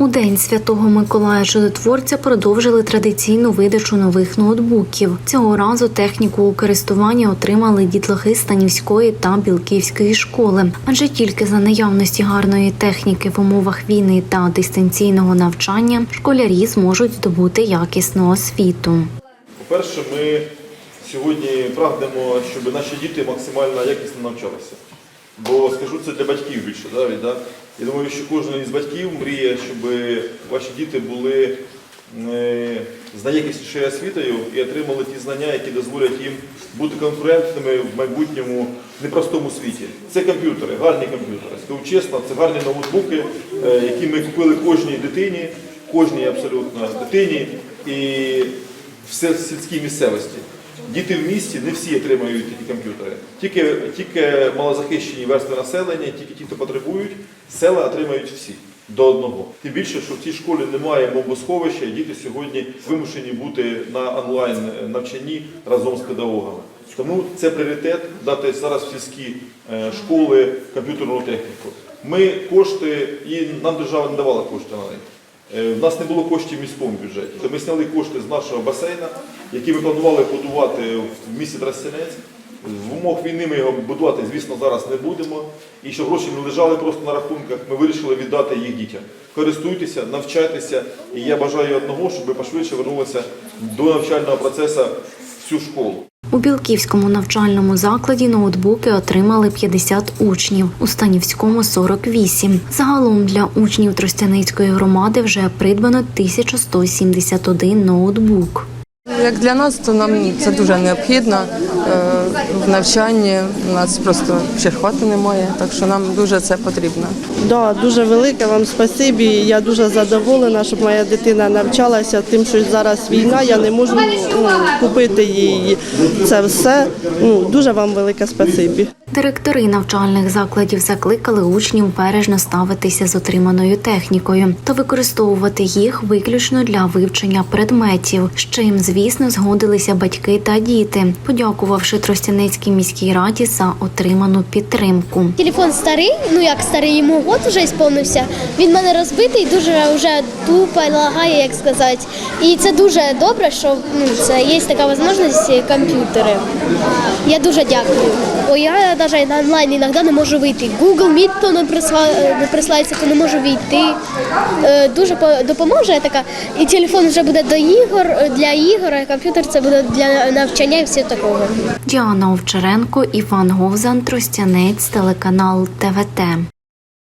У день святого Миколая Чудотворця продовжили традиційну видачу нових ноутбуків. Цього разу техніку у користування отримали дітлахи Станівської та Білківської школи, адже тільки за наявності гарної техніки в умовах війни та дистанційного навчання школярі зможуть здобути якісну освіту. По-перше, ми сьогодні прагнемо, щоб наші діти максимально якісно навчалися. Бо скажу це для батьків більше. Да? Я думаю, що кожен із батьків мріє, щоб ваші діти були е, з найякіснішою освітою і отримали ті знання, які дозволять їм бути конкурентними в майбутньому непростому світі. Це комп'ютери, гарні комп'ютери. Скажу чесно, це гарні ноутбуки, е, які ми купили кожній дитині, кожній абсолютно дитині і в сільській місцевості. Діти в місті не всі отримують такі комп'ютери. Тільки, тільки малозахищені верстви населення, тільки ті, хто потребують, села отримають всі до одного. Тим більше, що в цій школі немає мовбосховища, і діти сьогодні вимушені бути на онлайн навчанні разом з педагогами. Тому це пріоритет дати зараз в сільські е, школи комп'ютерну техніку. Ми кошти, і нам держава не давала кошти на неї. Е, В нас не було коштів в міському бюджеті. Ми зняли кошти з нашого басейна, які ми планували будувати в місті Трастянець. В умовах війни ми його будувати, звісно, зараз не будемо. І щоб гроші не лежали просто на рахунках, ми вирішили віддати їх дітям. Користуйтеся, навчайтеся. І я бажаю одного, щоб ви пошвидше вернулися до навчального процесу в цю школу. У Білківському навчальному закладі ноутбуки отримали 50 учнів, у Станівському 48. Загалом для учнів Тростяницької громади вже придбано 1171 ноутбук. Як для нас, то нам це дуже необхідно е, в навчанні. У нас просто черхвати немає, так що нам дуже це потрібно. Да, дуже велике вам спасибі. Я дуже задоволена, щоб моя дитина навчалася. Тим, що зараз війна, я не можу ну, купити їй це все. Ну, дуже вам велике спасибі. Директори навчальних закладів закликали учнів бережно ставитися з отриманою технікою та використовувати їх виключно для вивчення предметів, з чим, звісно, згодилися батьки та діти, подякувавши Тростяницькій міській раді за отриману підтримку. Телефон старий, ну як старий, йому год вже сповнився. Він мене розбитий, дуже вже тупо лагає, як сказати. І це дуже добре, що ну, це є така можливість комп'ютери. Я дуже дякую. Бо я навіть на онлайн іноді не можу вийти. Google Meet то не не присилається, то не можу війти. Е, Дуже по- допоможе така. І телефон вже буде до ігор, для ігор, комп'ютер це буде для навчання і все такого. Діана Овчаренко, Іван Говзан, Тростянець, телеканал ТВТ.